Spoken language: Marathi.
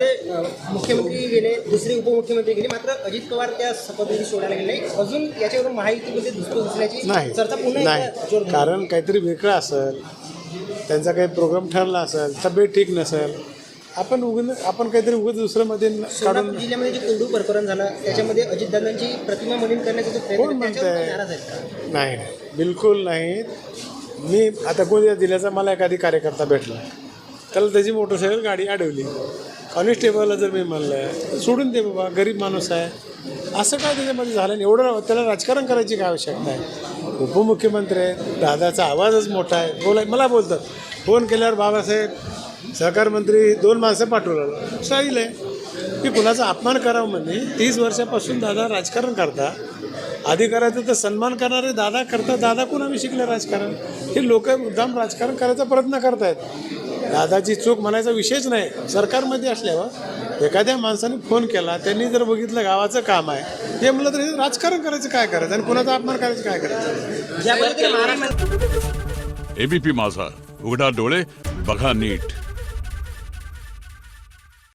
मुख्यमंत्री गेले दुसरे उपमुख्यमंत्री गेले. मात्र अजित पवार त्या शपथविधी सोडायला गेले नाही अजून याच्यावरून महायुतीमध्ये दुसरं असल्याची नाही. चर्चा पुन्हा. कारण काहीतरी वेगळं असेल त्यांचा काही प्रोग्राम ठरला असेल तब्येत ठीक नसेल. आपण उगन आपण काहीतरी उगत दुसरं मध्ये काढून जिल्ह्यामध्ये जे कोरडू प्रकरण झालं त्याच्यामध्ये अजितदादांची प्रतिमा मलिन करण्याचा जो प्रयत्न नाही बिलकुल नाही. मी आता कोणत्या जिल्ह्याचा मला एखादी कार्यकर्ता भेटला. त्याला त्याची मोटरसायकल गाडी अडवली. कॉन्स्टेबलला जर मी म्हणलं सोडून दे बाबा गरीब माणूस आहे. असं काय त्याच्यामध्ये झालं नाही. एवढं त्याला राजकारण करायची काय आवश्यकता आहे? उपमुख्यमंत्री आहेत. दादाचा आवाजच मोठा आहे. बोलाय मला बोलतात. फोन केल्यावर बाबासाहेब सहकार मंत्री दोन माणसं पाठवलं. सांगितलं आहे. की कुणाचा अपमान करावं म्हणजे तीस वर्षापासून दादा राजकारण करता. अधिकाराचा तर सन्मान करणारे दादा करता. दादा कुणाने शिकले राजकारण? हे लोक मुद्दाम राजकारण करायचा प्रयत्न करतायत. दादाची चूक म्हणायचा विषयच नाही. सरकारमध्ये असल्यावर एखाद्या माणसाने फोन केला त्यांनी जर बघितलं गावाचं काम आहे हे म्हणलं तर हे राजकारण करायचं काय करायचं आणि कुणाचा अपमान करायचं काय करायचं? एबीपी माझा उघडा डोळे बघा नीट.